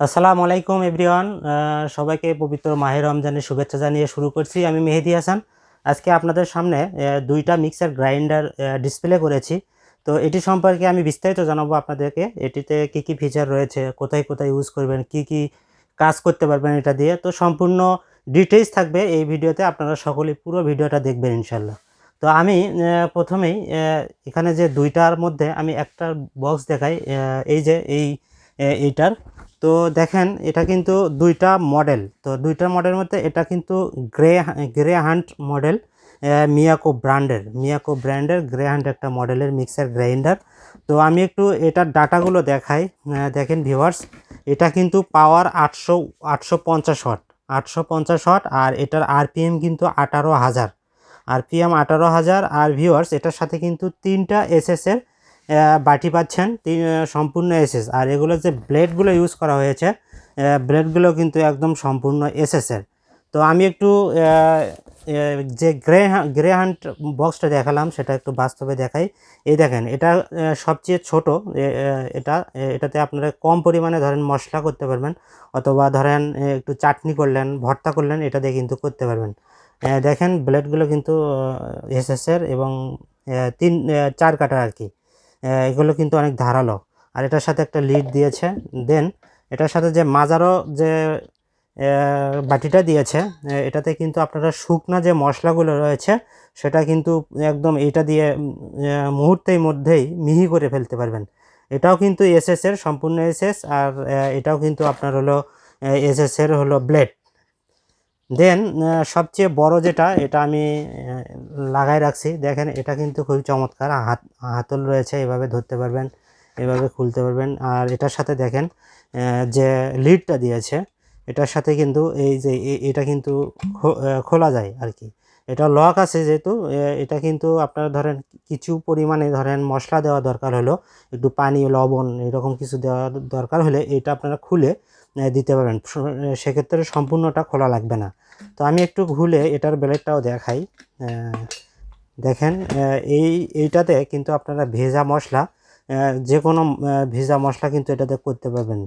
আসসালামু আলাইকুম এভরিওয়ান। সবাইকে পবিত্র মাহের রমজানের শুভেচ্ছা জানিয়ে শুরু করছি। আমি মেহেদি হাসান। আজকে আপনাদের সামনে দুইটা মিক্সার গ্রাইন্ডার ডিসপ্লে করেছি। তো এটি সম্পর্কে আমি বিস্তারিত জানাব আপনাদেরকে। এটিতে কি কি ফিচার রয়েছে, কোথায় কোথায় ইউজ করবেন, কি কি কাজ করতে পারবেন এটা দিয়ে। তো সম্পূর্ণ ডিটেইলস থাকবে এই ভিডিওতে। আপনারা সকলেই পুরো ভিডিওটা দেখবেন ইনশাল্লাহ তো আমি প্রথমেই এখানে যে দুইটার মধ্যে আমি একটা বক্স দেখাই। এই যে, এই এইটার। তো দেখেন, এটা কিন্তু দুইটা মডেল তো দুইটা মডেলের মধ্যে এটা কিন্তু grey grey hunt model Miyako ব্র্যান্ডের মিয়াকো ব্র্যান্ডের গ্রে হান্ট একটা মডেলের মিক্সার গ্রাইন্ডার তো আমি একটু এটার ডাটাগুলো দেখাই। দেখেন ভিউয়ার্স এটা কিন্তু পাওয়ার আটশো আটশো পঞ্চাশ ওয়াট আটশো পঞ্চাশ ওয়াট আর এটার আরপিএম কিন্তু আঠারো হাজার। আরপিএম আঠারো হাজার আর ভিউয়ার্স এটার সাথে কিন্তু তিনটা এসএসের বাটি পাচ্ছেন সম্পূর্ণ এসএস। আর এগুলো যে ব্লেডগুলো ইউজ করা হয়েছে ব্লেডগুলো কিন্তু একদম সম্পূর্ণ এসএসের তো আমি একটু যে গ্রে গ্রে হান্ট বক্সটা দেখালাম, সেটা একটু বাস্তবে দেখাই। এই দেখেন, এটা সবচেয়ে ছোট এটা এটাতে আপনারা কম পরিমাণে ধরেন মশলা করতে পারবেন, অথবা ধরেন একটু চাটনি করলেন, ভর্তা করলেন, এটা দিয়ে কিন্তু করতে পারবেন। দেখেন, ব্লেডগুলো কিন্তু এসএসের এবং তিন চার কাটার আর কি। এগুলো কিন্তু অনেক ধারালো। আর এটার সাথে একটা লিড দিয়েছে, দেন এটার সাথে যে মাজারও যে বাটিটা দিয়েছে এটাতে কিন্তু আপনারা শুকনা যে মশলাগুলো রয়েছে, সেটা কিন্তু একদম এটা দিয়ে মুহূর্তের মধ্যেই মিহি করে ফেলতে পারবেন। এটাও কিন্তু এসএস এর, সম্পূর্ণ এসএস আর এটাও কিন্তু আপনার হলো এসএসের হলো ব্লেড দেন সবচেয়ে বড় যেটা, এটা আমি লাগাই রাখছি। দেখেন, এটা কিন্তু খুবই চমৎকার। হাত, হাতল রয়েছে, এভাবে ধরতে পারবেন, এভাবে খুলতে পারবেন। আর এটার সাথে দেখেন যে লিডটা দিয়েছে, এটার সাথে কিন্তু এই যে এটা কিন্তু খোলা যায় আর কি। এটা লক আছে যেহেতু এটা কিন্তু আপনারা ধরেন, কিছু পরিমাণে ধরেন মশলা দেওয়া দরকার হলো, একটু পানি, লবণ, এরকম কিছু দেওয়া দরকার হলে, এটা আপনারা খুলে দিতে পারবেন সেক্ষেত্রে সম্পূর্ণটা খোলা লাগবে না। তো আমি একটু ঘুলে এটার ব্লেডটাও দেখাই। দেখেন এই, এইটাতে কিন্তু আপনারা ভেজা মশলা যে কোনো ভেজা মশলা কিন্তু এটাতে করতে পারবেন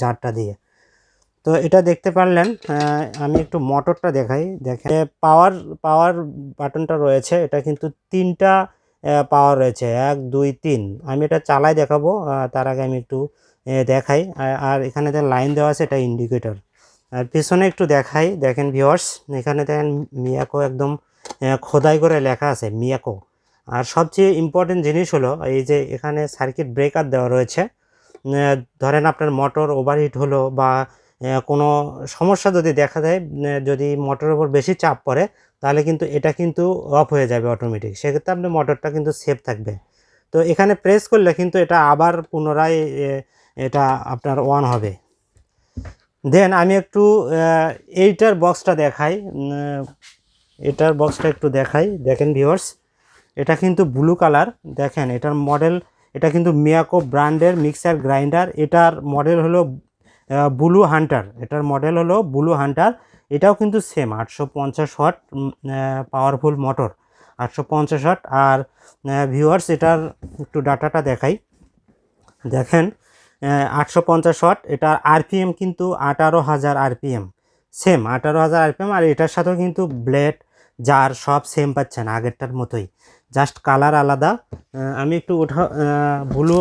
জারটা দিয়ে। তো এটা দেখতে পারলেন আমি একটু মোটরটা দেখাই। দেখেন পাওয়ার পাওয়ার বাটনটা রয়েছে। এটা কিন্তু তিনটা পাওয়ার রয়েছে। এক, দুই, তিন। আমি এটা চালাই দেখাবো তার আগে আমি একটু দেখাই। আর- এখানে যে লাইন দেওয়া আছে, এটা ইন্ডিকেটর আর পিছনে একটু দেখাই। দেখেন ভিওয়ার্স এখানে দেখেন মিয়াকো একদম খোদাই করে লেখা আছে, মিয়াকো। আর সবচেয়ে ইম্পর্টেন্ট জিনিস হলো, এই যে এখানে সার্কিট ব্রেকার দেওয়া রয়েছে। ধরেন আপনার মোটর ওভারহিট হলো বা কোনো সমস্যা যদি দেখা দেয় যদি মোটরের ওপর বেশি চাপ পড়ে, তাহলে কিন্তু এটা কিন্তু অফ হয়ে যাবে অটোমেটিক সেক্ষেত্রে আপনার মোটরটা কিন্তু সেফ থাকবে। তো এখানে প্রেস করলে কিন্তু এটা আবার পুনরায় এটা আপনার ওয়ান হবে। দেন আমি একটু এইটার বক্সটা দেখাই। এটার বক্সটা একটু দেখাই। দেখেন ভিউয়ার্স এটা কিন্তু ব্লু কালার দেখেন, এটার মডেল এটা কিন্তু মিয়াকো ব্র্যান্ডের মিক্সার গ্রাইন্ডার এটার মডেল হলো ব্লু হান্টার এটার মডেল হলো ব্লু হান্টার এটাও কিন্তু সেম আটশো পঞ্চাশ ওয়াট পাওয়ারফুল মোটর আটশো পঞ্চাশ ওয়াট আর ভিউয়ার্স এটার একটু ডাটাটা দেখাই। দেখেন আটশো পঞ্চাশ ওয়াট এটার আরপিএম কিন্তু আঠারো হাজার আরপিএম। সেম আঠারো হাজার আরপিএম, আর এটার সাথেও কিন্তু ব্লেড, জার সব সেম পাচ্ছেন আগেরটার মতোই। জাস্ট কালার আলাদা। আমি একটু ওঠা ব্লু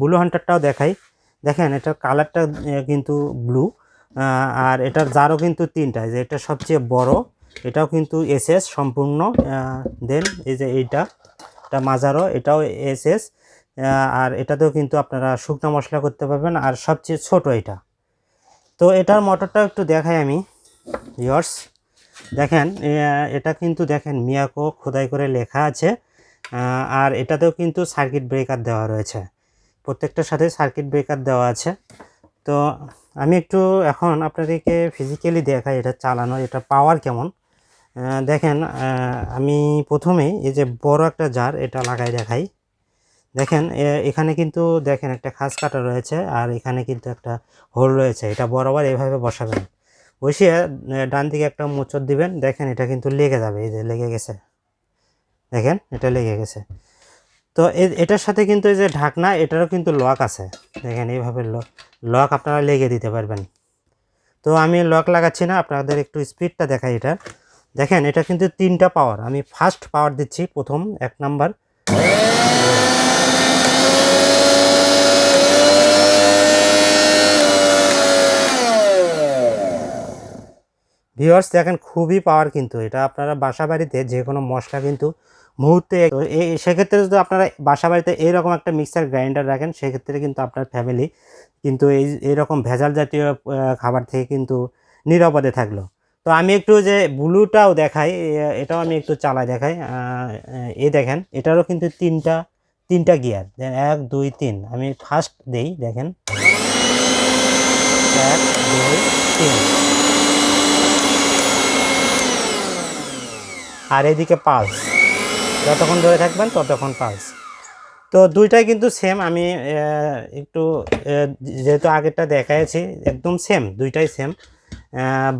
ব্লু হান্টারটাও দেখাই। দেখেন, এটার কালারটা কিন্তু ব্লু আর এটার জারও কিন্তু তিনটা। যে এটা সবচেয়ে বড়, এটাও কিন্তু এসএস সম্পূর্ণ দেন এই যে এইটা, এটা মাজারও, এটাও এসএস আর এটাতেও কিন্তু আপনারা শুকনো মশলা করতে পারবেন, আর সবচেয়ে ছোট এটা। তো এটার মোটরটাও একটু দেখাই আমি ইয়ার্স দেখেন এটা কিন্তু দেখেন, মিয়াকো খোদাই করে লেখা আছে আর এটাতেও কিন্তু সার্কিট ব্রেকার দেওয়া রয়েছে। প্রত্যেকটার সাথে সার্কিট ব্রেকার দেওয়া আছে। তো আমি একটু এখন আপনাদেরকে ফিজিক্যালি দেখাই এটা চালানো, এটা পাওয়ার কেমন। দেখেন আমি প্রথমেই এই যে বড় একটা জার এটা লাগাই দেখাই। দেখেন এখানে কিন্তু দেখেন একটা খাস কাটা রয়েছে আর এখানে কিন্তু একটা হোল রয়েছে। এটা বরাবর এভাবে বসাবেন। বসিয়ে ডান দিকে একটা মোচড় দিবেন। দেখেন, এটা কিন্তু লেগে যাবে। এই যে লেগে গেছে। দেখেন, এটা লেগে গেছে। তো এটার সাথে কিন্তু এই যে ঢাকনা, এটারও কিন্তু লক আছে। দেখেন, এইভাবে লক আপনারা লেগে দিতে পারবেন। তো আমি লক লাগাচ্ছি না, আপনাদের একটু স্পিডটা দেখাই এটা। দেখেন, এটা কিন্তু তিনটা পাওয়ার। আমি ফার্স্ট পাওয়ার দিচ্ছি প্রথম, এক নাম্বার। ভিউয়ার্স দেখেন, খুবই পাওয়ার কিন্তু এটা। আপনারা বাসা বাড়িতে যে কোনো মশলা কিন্তু মুহূর্তে সেক্ষেত্রে যদি আপনারা বাসা বাড়িতে এইরকম একটা মিক্সার গ্রাইন্ডার রাখেন, সেক্ষেত্রে কিন্তু আপনার ফ্যামিলি কিন্তু এই এইরকম ভেজাল জাতীয় খাবার থেকে কিন্তু নিরাপদে থাকল। তো আমি একটু যে ব্লুটাও দেখাই এটাও আমি একটু চালাই দেখাই। এই দেখেন, এটারও কিন্তু তিনটা তিনটা গিয়ার এক, দুই, তিন। আমি ফার্স্ট দেই, দেখেন। এক, দুই, তিন। আর এদিকে পালস। যতক্ষণ ধরে থাকবেন ততক্ষণ পালস। তো দুইটাই কিন্তু সেম আমি একটু যেহেতু আগেরটা দেখাইছি, একদম সেম দুইটাই সেম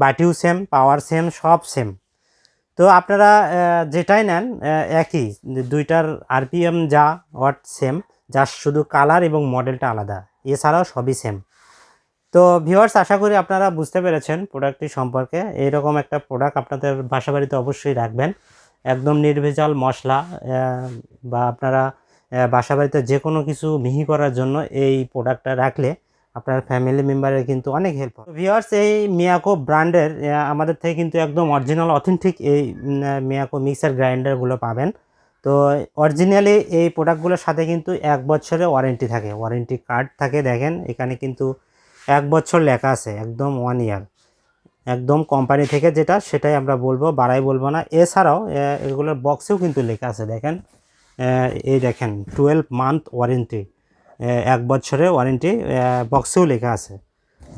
বাটিও সেম পাওয়ার সেম সব সেম তো আপনারা যেটাই নেন একই, দুইটার আরপিএম যা ওয়াট সেম যা শুধু কালার এবং মডেলটা আলাদা, এছাড়াও সবই সেম তো ভিউয়ার্স, আশা করি আপনারা বুঝতে পেরেছেন প্রোডাক্টটি সম্পর্কে। এইরকম একটা প্রোডাক্ট আপনাদের বাসা বাড়িতে অবশ্যই রাখবেন। একদম নির্ভেজাল মশলা বা আপনারা বাসা বাড়িতে যে কোনো কিছু মিহি করার জন্য এই প্রোডাক্টটা রাখলে আপনার ফ্যামিলি মেম্বারের কিন্তু অনেক হেল্প হবে। ভিওয়ার্স এই মিয়াকো ব্র্যান্ডের আমাদের থেকে কিন্তু একদম অরিজিনাল, অথেন্টিক এই মিয়াকো মিক্সার গ্রাইন্ডারগুলো পাবেন। তো অরিজিনালি এই প্রোডাক্টগুলোর সাথে কিন্তু এক বছরের ওয়ারেন্টি থাকে। ওয়ারেন্টি কার্ড থাকে, দেখেন। এখানে কিন্তু এক বছর লেখা আছে, একদম ওয়ান ইয়ার একদম কোম্পানি থেকে যেটা, সেটাই আমরা বলব, বাড়াই বলব না। এছাড়াও এগুলোর বক্সেও কিন্তু লেখা আছে, দেখেন। এই দেখেন টুয়েলভ মান্থ ওয়ারেন্টি এক বছরের ওয়ারেন্টি বক্সেও লেখা আছে।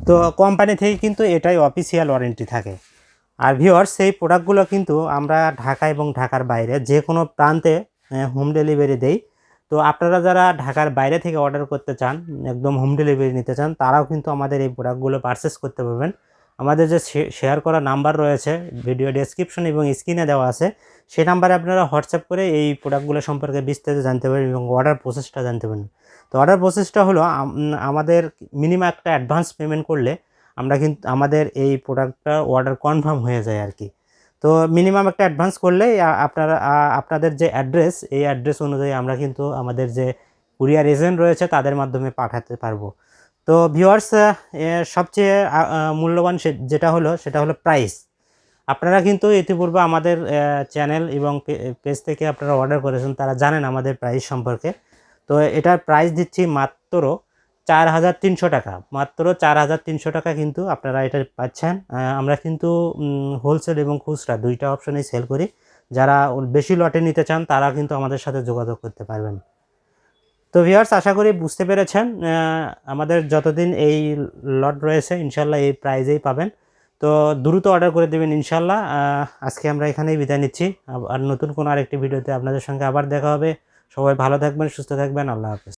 তো কোম্পানি থেকে কিন্তু এটাই অফিসিয়াল ওয়ারেন্টি থাকে। আর ভিওর সেই প্রোডাক্টগুলো কিন্তু আমরা ঢাকা এবং ঢাকার বাইরে যে কোনো প্রান্তে হোম ডেলিভারি দেই। তো আপনারা যারা ঢাকার বাইরে থেকে অর্ডার করতে চান, একদম হোম ডেলিভারি নিতে চান, তারাও কিন্তু আমাদের এই প্রোডাক্টগুলো পারচেস করতে পারবেন। আমাদের যে শেয়ার করা নাম্বার রয়েছে ভিডিও ডেসক্রিপশন এবং স্ক্রিনে দেওয়া আছে, সেই নাম্বারে আপনারা হোয়াটসঅ্যাপ করে এই প্রোডাক্টগুলো সম্পর্কে বিস্তারিত জানতে পারবেন এবং অর্ডার প্রসেসটা জানতে পারবেন। তো অর্ডার প্রসেসটা হলো আমাদের মিনিমাম একটা অ্যাডভান্স পেমেন্ট করলে আমরা কিন্তু, আমাদের এই প্রোডাক্টটা অর্ডার কনফার্ম হয়ে যায় আর কি। তো মিনিমাম একটা অ্যাডভান্স করলে আপনারা আপনাদের যে অ্যাড্রেস এই অ্যাড্রেস অনুযায়ী আমরা কিন্তু আমাদের যে কুরিয়ার এজেন্ট রয়েছে তাদের মাধ্যমে পাঠাতে পারব। তো ভিউয়ার্স সবচেয়ে মূল্যবান যেটা হলো, সেটা হলো প্রাইস আপনারা কিন্তু ইতিপূর্বে আমাদের চ্যানেল এবং পেজ থেকে আপনারা অর্ডার করেছেন, তারা জানেন আমাদের প্রাইস সম্পর্কে। তো এটার প্রাইস দিচ্ছি মাত্র চার হাজার তিনশো টাকা। মাত্র চার হাজার তিনশো টাকা কিন্তু আপনারা এটা পাচ্ছেন। আমরা কিন্তু হোলসেল এবং খুচরা দুইটা অপশনেই সেল করি। যারা বেশি লটে নিতে চান তারা কিন্তু আমাদের সাথে যোগাযোগ করতে পারবেন। তো ভিউয়ার্স আশা করি বুঝতে পেরেছেন আমাদের যতদিন এই লট রয়েছে, ইনশাল্লাহ এই প্রাইজেই পাবেন। তো দ্রুত অর্ডার করে দেবেন, ইনশাল্লাহ। আজকে আমরা এখানেই বিদায় নিচ্ছি। আর নতুন কোনো আরেকটি ভিডিওতে আপনাদের সঙ্গে আবার দেখা হবে। সবাই ভালো থাকবেন, সুস্থ থাকবেন। আল্লাহ হাফেজ।